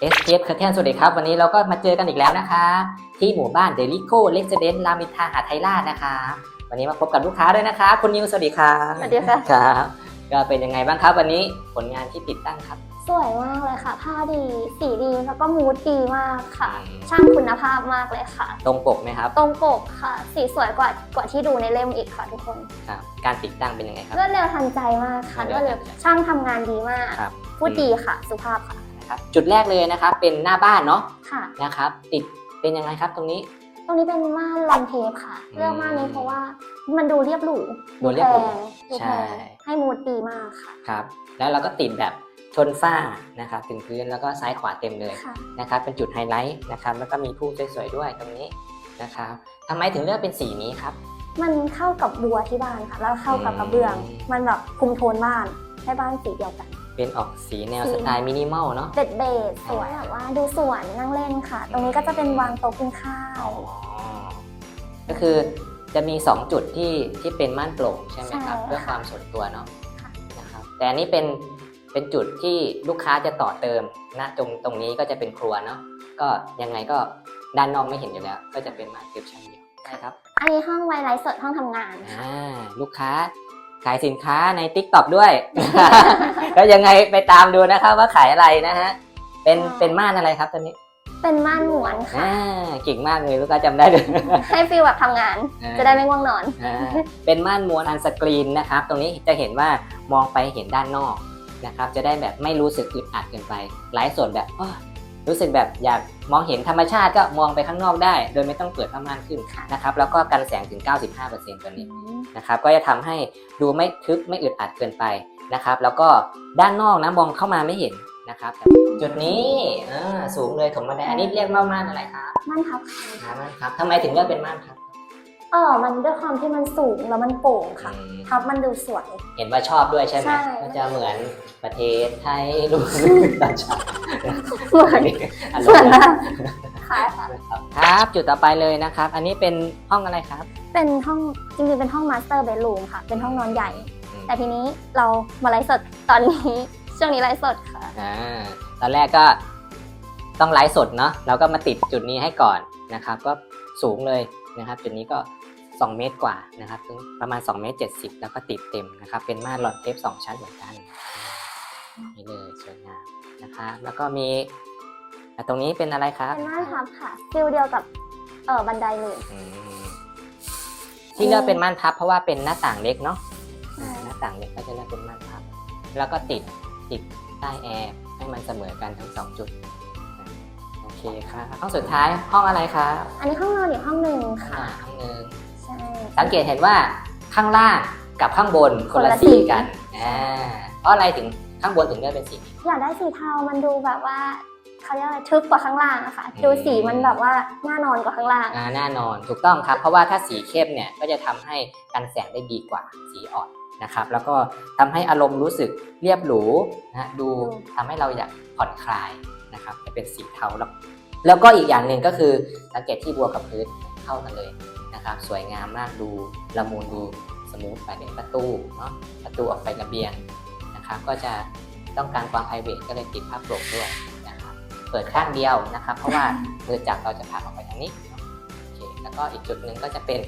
เอสเคปเคอร์เทนสวัสดีครับ วันนี้เราก็มาเจอกันอีกแล้วนะคะ ที่หมู่บ้านเดลิโกเลกเซเดนรามินทาหาไทยราชนะคะ วันนี้มาพบกับลูกค้าด้วยนะคะ คุณนิวสวัสดีครับสวัสดีค่ะครับก็เป็นยังไงบ้างครับ วันนี้ผลงานที่ติดตั้งครับ สวยมากเลยค่ะ ผ้าดีสีดีแล้วก็มูดดีมากค่ะอืมช่างคุณภาพมากเลยค่ะ ตรงปกไหมครับ ตรงปกค่ะ สีสวยกว่ากว่าที่ดูในเล่มอีกค่ะทุกคนครับการติดตั้งเป็นยังไงครับรวดเร็วทันใจมากค่ะรรววดดเร็เร็ววช่างทำงานดีมากครับพูดดีค่ะ สุภาพค่ะ นะครับจุดแรกเลยนะครับเป็นหน้าบ้านเนาะค่ะ นะครับติดเป็นยังไงครับตรงนี้ ตรงนี้เป็นม่านลอนเทปค่ะอืมเลือกม่านนี้เพราะว่ามันดูเรียบหรูดูเรียบหรูแพงดูใช่แพงให้มูดดีมากค่ะ ครับแล้วเราก็ติดแบบชนฝ้านะครับถึงพื้นแล้วก็ซ้ายขวาเต็มเลยค่ะ นะครับเป็นจุดไฮไลท์นะครับแล้วก็มีผู้สวยๆด้วยตรงนี้นะครับทำไมถึงเลือกเป็นสีนี้ครับ มันเข้ากับบัวที่บ้านค่ะ แล้วเข้ากับกระเบื้องอืมมันแบบคุมโทนบ้านให้บ้านสีเดียวกัน เป็นออกสีแนวสีสไตล์มินิมอลเนาะเบ็ดเบสสวยแบบว่าดูสวนนั่งเล่นค่ะ ตรงนี้ก็จะเป็นวางโต๊ะกินข้าว ก็คือจะมี 2 จุดที่ที่เป็นม่านโปร่งใช่ไหมครับใช่ค่ะเพื่อความส่วนตัวเนาะค่ะนะครับแต่อันนี้เป็นเป็นจุดที่ลูกค้าจะต่อเติมนะตรงตรงนี้ก็จะเป็นครัวเนาะก็ยังไงก็ด้านนอกไม่เห็นอยู่แล้ว ก็จะเป็นม่านเก็บชั้นเดียวใช่ครับ อันนี้ห้องไวไลฟ์สดห้องทำงานค่ะอ่าลูกค้าขายสินค้าใน t ิ k t o k ด้วย ก็ยังไงไปตามดูนะครับว่าขายอะไรนะฮะ เป็นใช่เป็นม่านอะไรครับตอนนี้ เป็นม่านหมวนค่ะ อ่าเก่งมากเลยลูกค้าจำได้เลย ให้ฟีลแบบทำงาน อ่า จะได้ไม่ง่วงนอน อ่าเป็นม่านม้วนอันสกรีนนะครับ ตรงนี้จะเห็นว่ามองไปเห็นด้านนอกนะครับ จะได้แบบไม่รู้สึกอึดอัดเกินไปไลฟ์สดแบบอ้อรู้สึกแบบอยากมองเห็นธรรมชาติก็มองไปข้างนอกได้ โดยไม่ต้องเปิดผ้าม่านขึ้นค่ะนะครับ แล้วก็กันแสงถึง 95%ตัวนี้นะครับ ก็จะทำให้ดูไม่ทึบไม่อึดอัดเกินไป นะครับ แล้วก็ด้านนอกนะมองเข้ามาไม่เห็นนะครับ จุดนี้อ่าสูงเลยถมบันไดอันนี้เรียกว่าม่านอะไรครับม่านทับค่ะอ่าม่านครับทำไมถึงเลือกเป็นม่านครับเออมันด้วยความที่มันสูงแล้วมันโปร่งค่ะอืมทับมันดูสวย เห็นว่าชอบด้วยใช่ไหมใช่ก็จะเหมือนประเทศไทยดูตาชาเหมือนอารเหมือนมณ์ นะค่ะค่ะนะครับครับจุดต่อไปเลยนะครับ อันนี้เป็นห้องอะไรครับ เป็นห้องจริงๆเป็นห้องมาสเตอร์เบดรูมค่ะ เป็นห้องนอนใหญ่อืมแต่ทีนี้เรามาไลฟ์สดตอนนี้ช่วงนี้ไลฟ์สดค่ะอ่าตอนแรกก็ต้องไลฟ์สดเนาะเราก็มาติดจุดนี้ให้ก่อนนะครับ ก็สูงเลยนะครับ จุดนี้ก็2เมตรกว่านะครับถึงประมาณ2เมตร70 แล้วก็ติดเต็มนะครับ เป็นม่านหลอดเทป2ชั้นเหมือนกันนี่เลยสวยงามนะครับแล้วก็มี อะตรงนี้เป็นอะไรครับเป็นม่านทับค่ะฟิลเดียวกับเออบันไดเลยอืมที่เลือกเป็นม่านพับเพราะว่าเป็นหน้าต่างเล็กเนาะหน้าต่างเล็กก็จะเลือกเป็นม่านพับ แล้วก็ติดติดใต้แอร์ให้มันเสมอกันทั้งสองจุดโอเคครับห้องสุดท้ายห้องอะไรครับอันนี้ห้องนอนอีกห้องหนึ่งอ่าค่ะห้องหนึ่งใช่ สังเกตเห็นว่าข้างล่างกับข้างบนคนละคนละสี สีกันอ่าเพราะอะไรถึงข้างบนถึงเลือกเป็นสีนี้อยากได้สีเทามันดูแบบว่า เขาเรียกอะไรทึบกว่าข้างล่างอะค่ะอืมดูสีมันแบบว่าน่านอนกว่าข้างล่าง อ่าแน่นอนถูกต้องครับ เพราะว่าถ้าสีเข้มเนี่ยก็จะทำให้กันแสงได้ดีกว่าสีอ่อนนะครับ แล้วก็ทำให้อารมณ์รู้สึกเรียบหรูนะดูทำให้เราอยากผ่อนคลายนะครับจะเป็นสีเทาแล้วแล้วก็อีกอย่างหนึ่งก็คือสังเกตที่บัวกับพื้นเข้ากันเลยนะครับ สวยงามมากดูละมุนดูสมูทไปเป็นประตูเนาะประตูออกไประเบียงนะครับ ก็จะต้องการความไพรเวทก็เลยติดภาพโปร่งด้วยนะครับ เปิดข้างเดียวนะครับ เพราะว่ามือจับเราจะพาออกไปทางนี้เนาะโอเคแล้วก็อีกจุดหนึ่งก็จะเป็น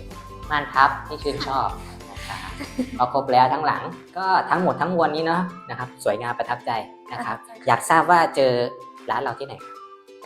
ม่านพับที่ชื่นชอบนะครับพอครบแล้วทั้งหลังก็ทั้งหมดทั้งมวลนี้เนาะนะครับ สวยงามประทับใจนะครับประทับใจอยากทราบว่าเจอร้านเราที่ไหน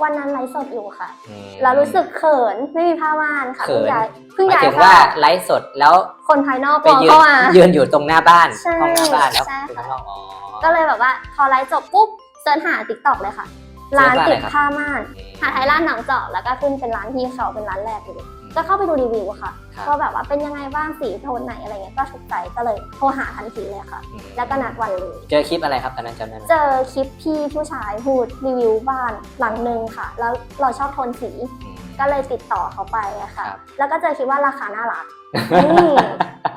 วันนั้นไลฟ์สดอยู่ค่ะอืมเรารู้สึกเขินไม่มีผ้าม่านค่ะเขิเพิ่งนย้ายเพิ่งหมายย้ายถึงเข้าว่าไลฟ์สดแล้วคนภายนอกไปมองยืนเข้ามายืนอยู่ตรงหน้าบ้านใช่ห้องหน้าบ้านแล้วใช่อยู่ข้างนอกอ๋อก็เลยแบบว่าพอไลฟ์จบปุ๊บเสิร์ชหาติ๊กต็อกเลยค่ะเสิ ร์ร้าชนว่าอะไรติดครับผ้าม่านอืมหาไทยร้านหนังเจาะแล้วก็ขึ้นเป็นร้านที่เขาเป็นร้านแรกเลยอืมก็เข้าไปดูรีวิวอะค่ะครับว่าแบบว่าเป็นยังไงบ้างสีโทนไหนอะไรเงี้ยก็ถูกใจก็เลยโทรหาทันทีเลยค่ะอืมแล้วก็นัดวันเลยเจอคลิปอะไรครับตอนนั้นจำได้ไหมเจอคลิปพี่ผู้ชายพูดรีวิวบ้านหลังหนึ่งค่ะ แล้วเราชอบโทนสีอืมก็เลยติดต่อเขาไปอะค่ะครับแล้วก็เจอคลิปว่าราคาน่ารักนี่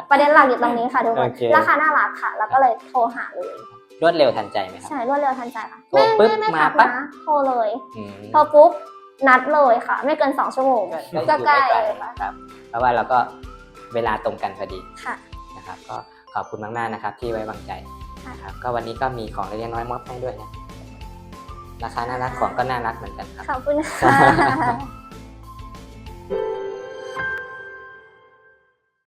ประเด็นหลักอยู่ตรงนี้ค่ะทุกคนโอเคราคาน่ารักค่ะ แล้วก็เลยโทรหาเลย รวดเร็วทันใจไหมครับ ใช่รวดเร็วทันใจค่ะโทรปุ๊บไม่มาทักปั๊บ นะโทรเลยอืมโทรปุ๊บนัดเลยค่ะ ไม่เกินสองชั่วโมงก็ก็อยู่ใกล้ไม่ไกลเลยค่ะครับ เพราะว่าเราก็เวลาตรงกันพอดีค่ะ นะครับ ก็ขอบคุณมากๆนะครับ ที่ไว้วางใจค่ะ นะครับ ก็วันนี้ก็มีของเล็กๆน้อยๆมอบให้ด้วยนะราคาน่ารักของก็น่ารักเหมือนกันครับ ขอบคุณค่ะ